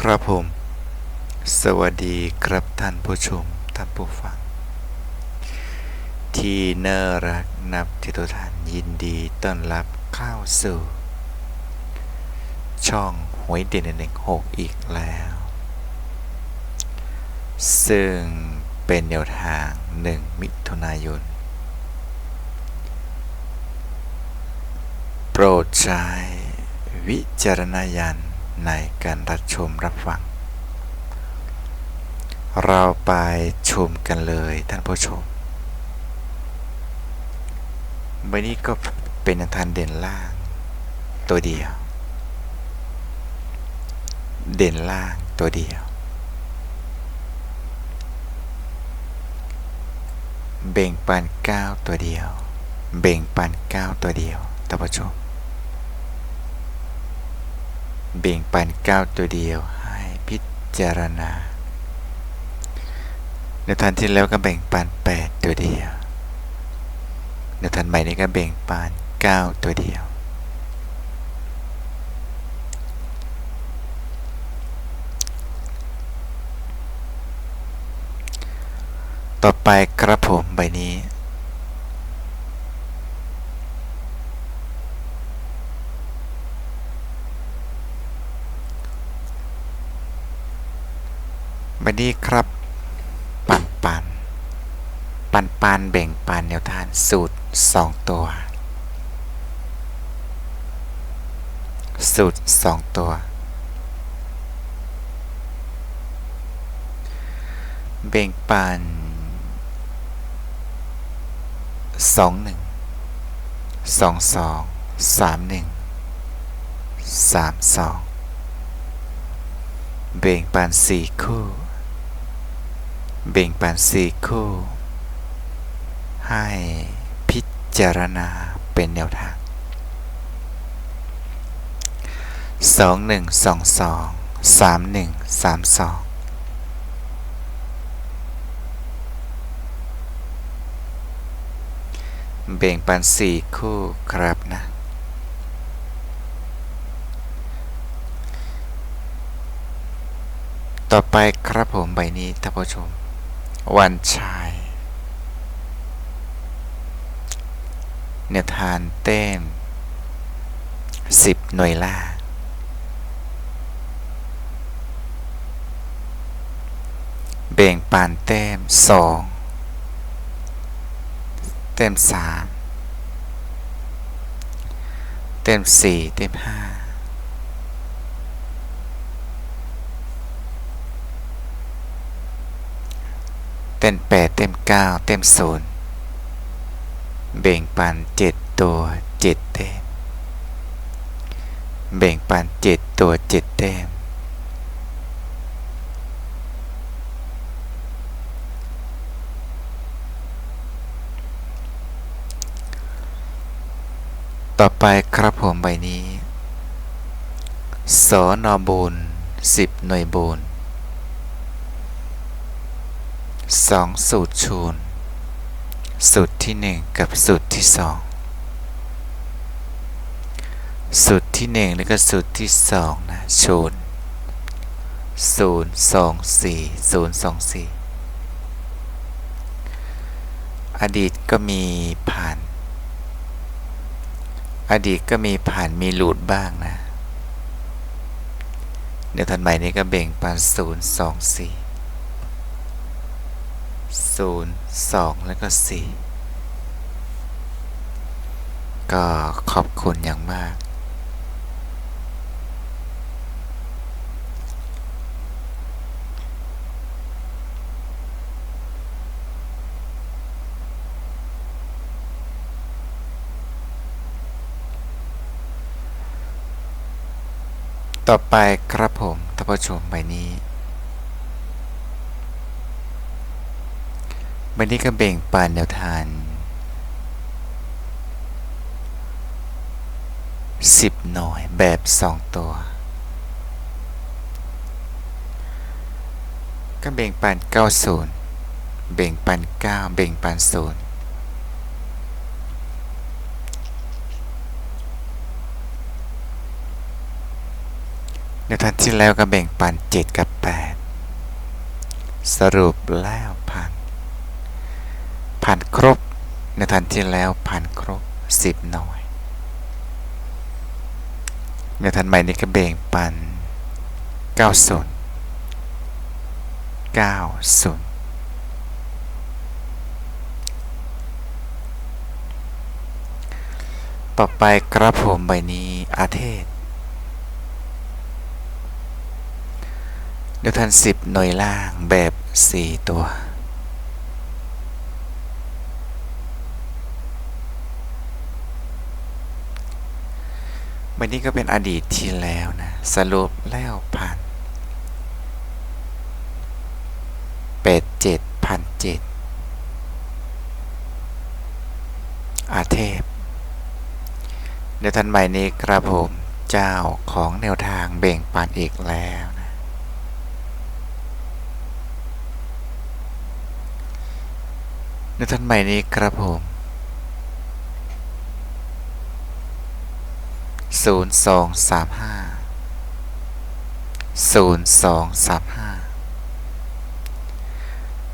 ครับผม สวัสดีครับท่านผู้ชม ท่านผู้ฟัง ที่น่ารักนับที่ทุกท่านยินดีต้อนรับเข้าสู่ ช่องหวยเด่นหนึ่งหกอีกแล้ว ซึ่งเป็นแนวทางหนึ่งมิถุนายน โปรดใช้วิจารณญาณ ในการรับชมรับฟัง เราไปชมกันเลยท่านผู้ชมวันนี้ก็เป็นทานเด่นล่าง ตัวเดียว เด่นล่างตัวเดียว เบ่งปันก้าตัวเดียว เบ่งปันก้าตัวเดียวท่านผู้ชม เบ่งปันเก้าตัวเดียวให้พิจารณา ในทันที่แล้วก็แบ่งปันแปดตัวเดียว ในทันใหม่นี้ก็แบ่งปันเก้าตัวเดียว ต่อไปครับผมใบนี้ บันนี้ครับ ปันปัน ปันปันแบ่งปันแนวทางสูตรสองตัว สูตรสองตัว แบ่งปันสองหนึ่งสองสองสามหนึ่งสามสองเบ่งปันสี่คู่ เบ่งปันสี่คู่ ให้พิจารณาเป็นแนวทางสองหนึ่งสองสองสามหนึ่งสามสองเบ่งปันสี่คู่ครับนะ ต่อไปครับผมใบนี้ท่านผู้ชม วันชายเนวทานเต้มสิบหน่วยล่า เบ่งปานเต้มสองเต้มสามเต้มสี่เต้มห้า เต้นแปดเต็มเก้าเต็มศูนย์เบ่งปันเจ็ดตัวเจ็ดเต็ม เบ่งปันเจ็ดตัวเจ็ดเต็มต่อไปครับผมใบนี้สอนอบุญสิบหน่วยบุญ สองสูตรชูน สูตรที่หนึ่งกับสูตรที่สองสูตรที่หนึ่งแล้วก็สูตรที่สองนะชูนศูนย์สองสี่ศูนย์สองสี่อดีตก็มีผ่าน อดีตก็มีผ่านมีหลุดบ้างนะเดี๋ยวทันใหม่นี้ก็เบ่งปันศูนย์สองสี่ ศูนย์สองแล้วก็สี่ก็ขอบคุณอย่างมาก ต่อไปครับผมท่านผู้ชมใบนี้ วันนี้ก็เบ่งปันแนวทานสิบหน่วยแบบสองตัว ก็เบ่งปันเก้าศูนย์เบ่งปันเก้าเบ่งปันศูนย์ในทันที่แล้วก็แบ่งปัน7กับ 8 สรุปแล้ว ผ่านครบ ในทันที่แล้วผ่านครบ 10 หน่วยในทันใหม่นี้ก็แบ่งปัน 90 90ต่อไปครับผมใบนี้อาเทศเดี๋ยวทันสิบหน่วยล่างแบบสี่ตัว ใบนี้ก็เป็นอดีตที่แล้วนะ สรุปแล้วผ่านเป็ดเจ็ดพันเจ็ดอาเทพ เดี๋ยวทันใหม่นี้ครับผมเจ้าของแนวทางเบ่งปันอีกแล้วนะในท่านใหม่นี้ครับผม ศูนย์สองสามห้าศูนย์สองสามห้า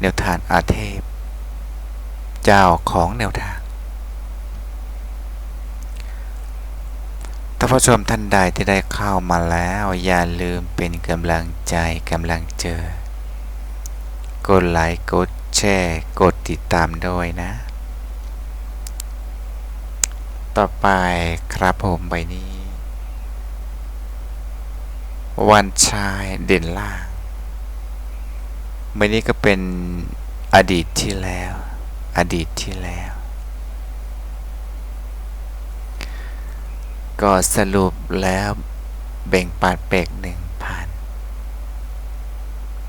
แนวทางอาเทพ เจ้าของแนวทางท่านผู้ชมท่านใดที่ได้เข้ามาแล้ว อย่าลืมเป็นกำลังใจกำลังเจอ กดไลค์กดแชร์ กดติดตามด้วยนะ ต่อไปครับผมใบนี้ วันชายเด่นล่างใบนี้ก็เป็นอดีตที่แล้ว อดีตที่แล้ว ก็สรุปแล้วแบ่งปันเปกหนึ่งพัน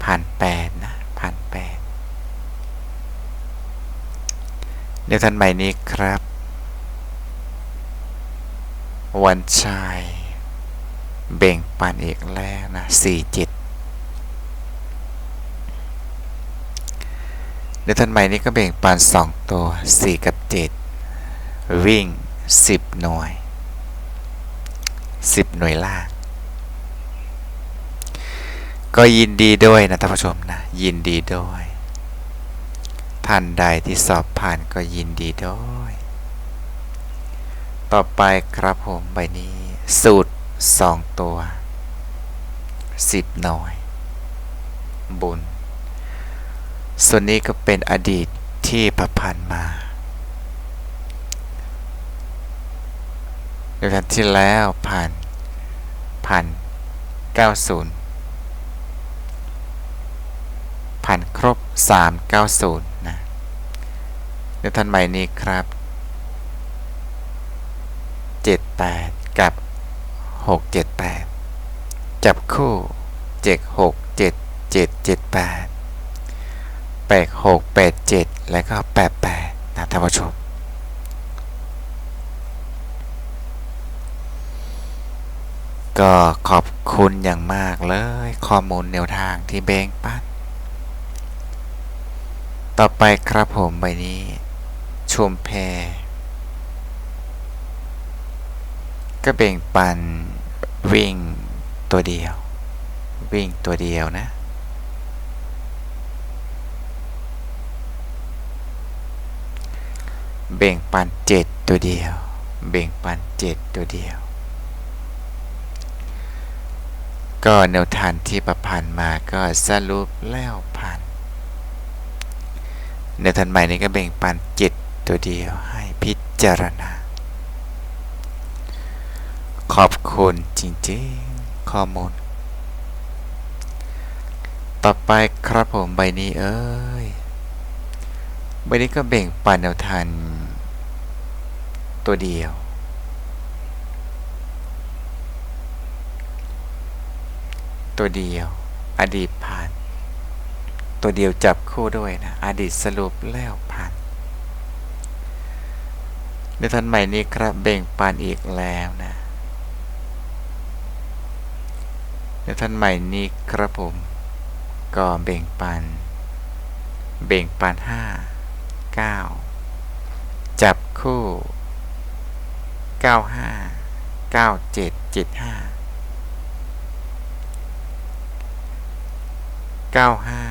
พันแปดนะพันแปดเดี๋ยวท่านใหม่นี้ครับ วันชายเบ่งปันอีกแล้วนะสี่เจ็ดเดี๋ยวท่านใหม่นี้ก็เบ่งปันสองตัวสี่กับเจ็ดวิ่งสิบหน่วยสิบหน่วยล่างก็ยินดีด้วยนะท่านผู้ชมนะ ยินดีด้วย ท่านใดที่สอบผ่านก็ยินดีด้วย ต่อไปครับผมใบนี้ สูตรสองตัวสิบหน่วย บุญ ส่วนนี้ก็เป็นอดีตที่ประพันธ์มาในครั้งที่แล้วผ่านผ่าน90ผ่านครบ 390 นะเดี๋ยวท่านใหม่นี้ครับ 78 กับ 678 จับคู่ 76 7 7 78 86 87 และก็ 88 นะท่านผู้ชมก็ขอบคุณอย่างมากเลยข้อมูลแนวทางที่แบ่งปันต่อไปครับผมใบนี้ ชุมแพ ก็แบ่งปันวิ่งตัวเดียว วิ่งตัวเดียวนะ เบ่งปันเจ็ดตัวเดียว เบ่งปันเจ็ดตัวเดียว ก็แนวทางที่ประพันธ์มาก็สรุปแล้วพันในทันใหม่นี้ก็แบ่งปันเจ็ดตัวเดียวให้พิจารณา ขอบคุณจริงๆข้อมูล ต่อไปครับผมใบนี้เอ้ย ใบนี้ก็แบ่งปันแนวทางตัวเดียว ตัวเดียว อดีตผ่าน ตัวเดียวจับคู่ด้วยนะ อดีตสรุปแล้วผ่านในทันใหม่นี้ครับแบ่งปันอีกแล้วนะ ในท่านใหม่นี้ครับผม ก็เบ่งปัน เบ่งปันห้าเก้าจับคู่เก้าห้าเก้าเจ็ดเจ็ดห้าเก้าห้า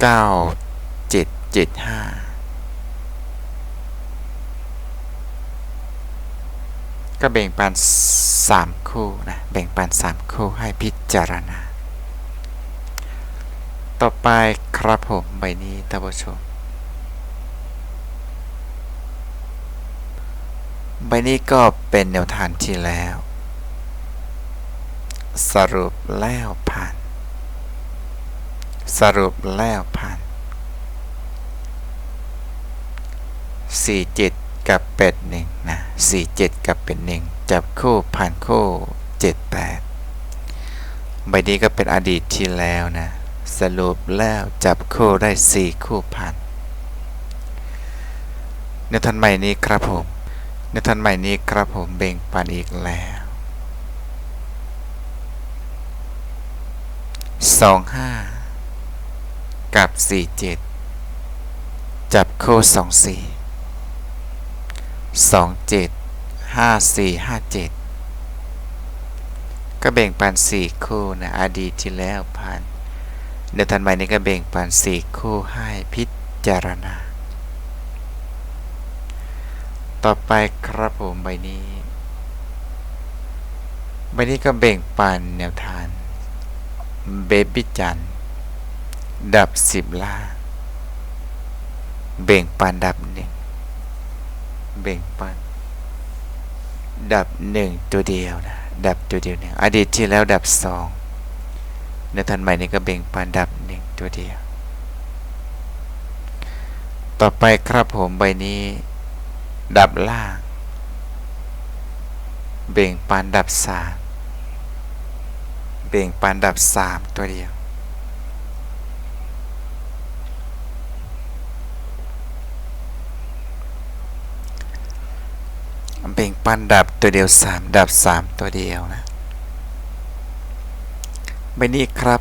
เก้าเจ็ดเจ็ดห้า ก็แบ่งปันสามคู่นะแบ่งปันสามคู่ให้พิจารณา ต่อไปครับผมใบนี้ท่านผู้ชมใบนี้ก็เป็นแนวทางที่แล้ว สรุปแล้วผ่าน สรุปแล้วผ่าน47 กับเป็ดหนึ่งนะ47กับเป็ดหนึ่งจับคู่ผ่านคู่78ใบนี้ก็เป็นอดีตที่แล้วนะ สรุปแล้วจับคู่ได้4คู่ผ่านในทันใหม่นี้ครับผมในทันใหม่นี้ครับผมเบ่งปันอีกแล้วสองห้ากับสี่เจ็ดจับคู่สองสี่ สองเจ็ดห้าสี่ห้าเจ็ดก็แบ่งปันสี่คู่นะอดีตที่แล้วผ่านในทันใหม่นี้ก็แบ่งปันสี่คู่ให้พิจารณา ต่อไปครับผมใบนี้ใบนี้ก็แบ่งปันแนวทางเบบี้จันดับสิบล่า เบ่งปันดับหนึ่ง เบ่งปัน ดับหนึ่งตัวเดียวนะ ดับตัวเดียวหนึ่งอดีตที่แล้วดับสองในทันใหม่นี้ก็เบ่งปันดับหนึ่งตัวเดียว ต่อไปครับผมใบนี้ ดับล่าง เบ่งปันดับสามเบ่งปันดับสามตัวเดียว เบ่งปันดับตัวเดียวสามดับสามตัวเดียวนะใบนี้ครับ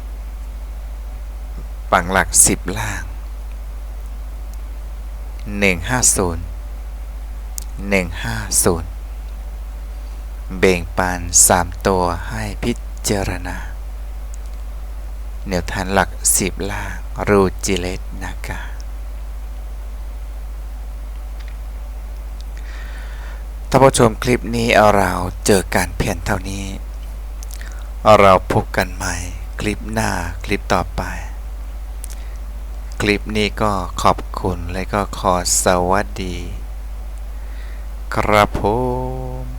ปังหลักสิบล่างหนึ่งห้าศูนย์หนึ่งห้าศูนย์เบ่งปันสามตัวให้พิจารณาแนวทางหลักสิบล่าง รูจิเลตนากา ท่านผู้ชมคลิปนี้เราเจอการเพียนเท่านี้ เราพบกันใหม่คลิปหน้าคลิปต่อไป คลิปนี้ก็ขอบคุณและก็ขอสวัสดี ครับผม